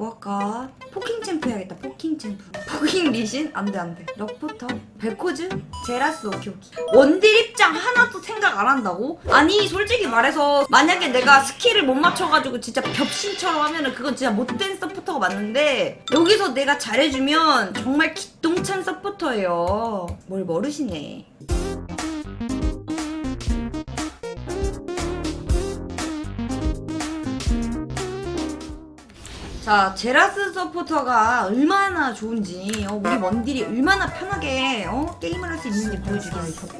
뭐 할까? 포킹 챔프 해야겠다. 포킹 챔프. 포킹 리신? 안돼 안돼. 럭부터. 벨코즈? 제라스 오케이 오케이. 원딜 입장 하나도 생각 안 한다고? 아니 솔직히 말해서 만약에 내가 스킬을 못 맞춰가지고 진짜 벽신처럼 하면은 그건 진짜 못된 서포터가 맞는데 여기서 내가 잘해주면 정말 기똥찬 서포터예요. 뭘 모르시네. 자, 제라스 서포터가 얼마나 좋은지, 어, 우리 원딜이 얼마나 편하게 어, 게임을 할 수 있는지 보여주기 위해서. 어,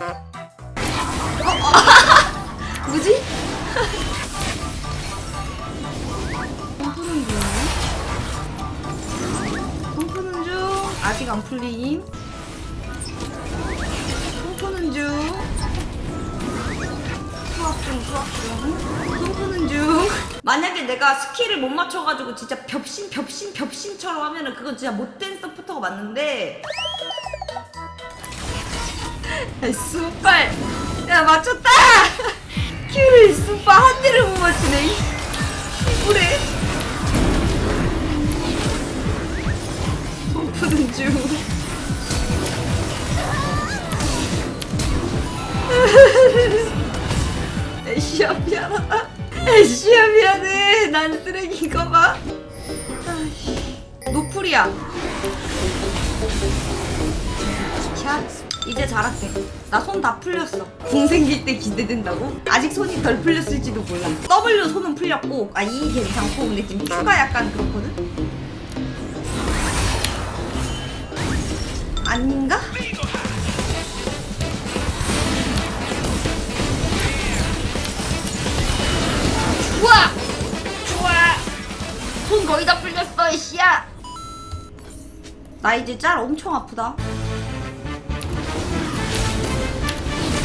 어. 어, 어. 뭐지? pom프는 중. pom프는 중. 아직 안 풀림. pom프는 중. 수학 중, 수학 중. 꿈꾸는 중. 만약에 내가 스킬을 못 맞춰가지고 진짜 벽신, 벽신, 벽신처럼 하면은 그건 진짜 못된 서포터가 맞는데. 야, 수빨. 야, 맞췄다! 큐를, 수빨 한 대를 못 맞추네. 이 그래. 꿈꾸는 중. 에이씨야 미안하다 에이씨야 미안해 난 쓰레기인가 봐. 노플이야 자 이제 잘할게 나 손 다 풀렸어 공 생길 때 기대된다고? 아직 손이 덜 풀렸을지도 몰라 W 손은 풀렸고 아 E 괜찮고 근데 지금 Q가 약간 그렇거든? 아닌가? 풀렸어, 이씨야! 나 이제 짤 엄청 아프다.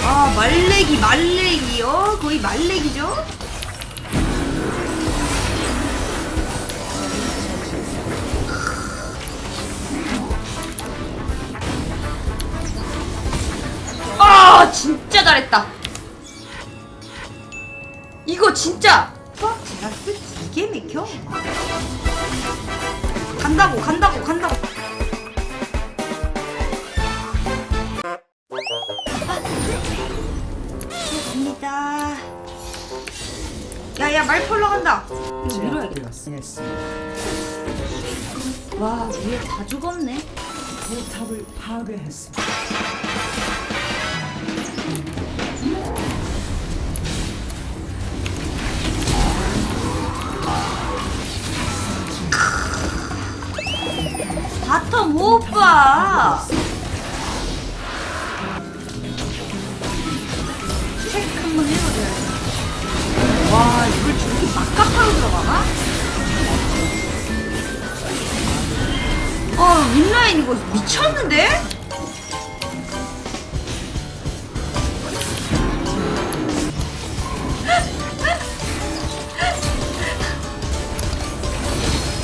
아, 말레기, 말레기, 어? 거의 말레기죠? 아, 진짜 잘했다. 이거 진짜 어? 제라스? 기계 맥혀? 간다고 간다고 간다고. 갑니다. 야야 말 폴러 간다. 이거 밀어야겠다. 와 위에 다 죽었네. 포탑을 파괴했습 바텀 오빠 체크 한번 해보자 와 이걸 저렇게 막갑하로 들어가나? 어 윗라인 이거 미쳤는데?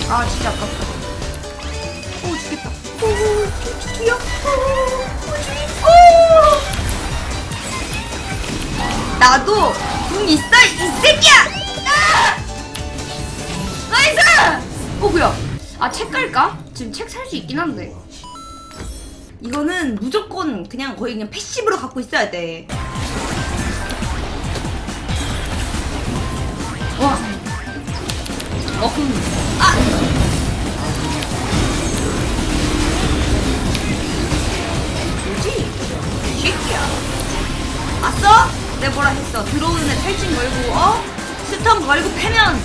아 진짜 아깝다 오 죽여. 오. 나도 궁 있어 이 새끼야. 아! 나이스. 어 뭐야? 아책 갈까? 지금 책 살 수 있긴 한데. 이거는 무조건 그냥 거의 그냥 패시브로 갖고 있어야 돼. 와. 어 그럼 아. 내가 뭐라 했어. 들어오는 애 탈진 걸고, 어? 스턴 걸고 패면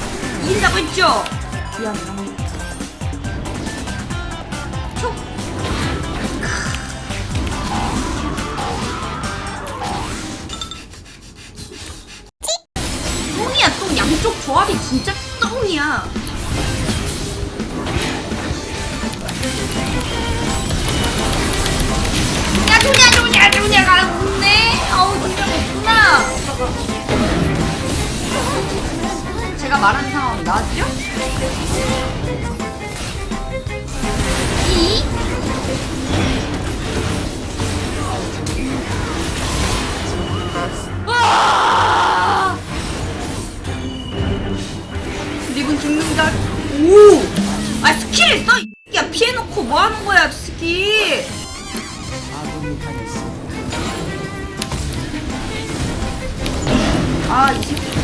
이긴다고 했죠? 미안, 미안. 촉. 똥이야, 똥. 양쪽 조합이 진짜 말하는 상황이 나왔죠? 이? 리본 죽는다. 오! 아 스킬 써! 야 피해놓고 뭐 하는 거야 스킬? 아이 새끼. 아,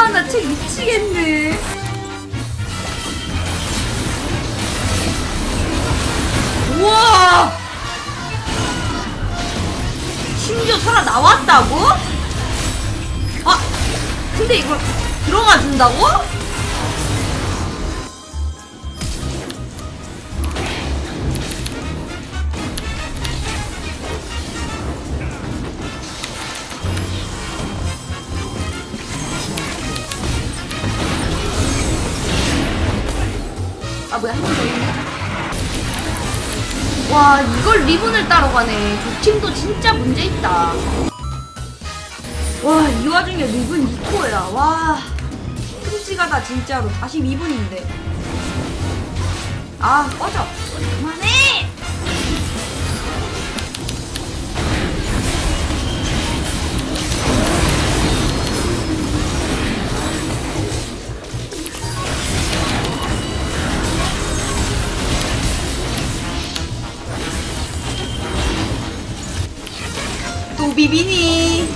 아, 나쟤 미치겠네. 우와! 심지어 살아 나왔다고? 아, 근데 이걸 들어가 준다고? 와 이걸 리본을 따러 가네. 저 팀도 진짜 문제 있다. 와 이 와중에 리본 2코야. 와 끔찍하다 진짜로. 42분인데. 아 꺼져. 그만해 또 비비니.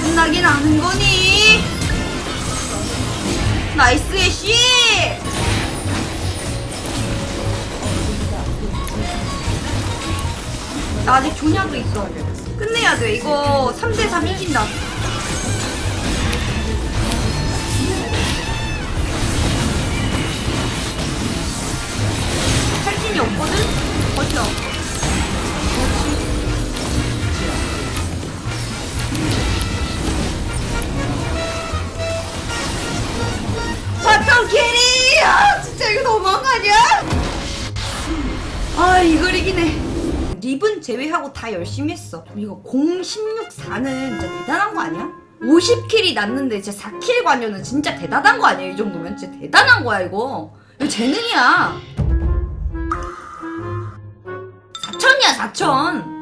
끝나긴 하는 거니? 나이스 애쉬! 나 아직 조냐도 있어. 끝내야 돼. 이거 3대3 이긴다 립은 제외하고 다 열심히 했어. 이거 016-4는 진짜 대단한 거 아니야? 50킬이 났는데 진짜 4킬 관여는 진짜 대단한 거 아니야? 이 정도면? 진짜 대단한 거야 이거. 이거 재능이야. 4천이야 4천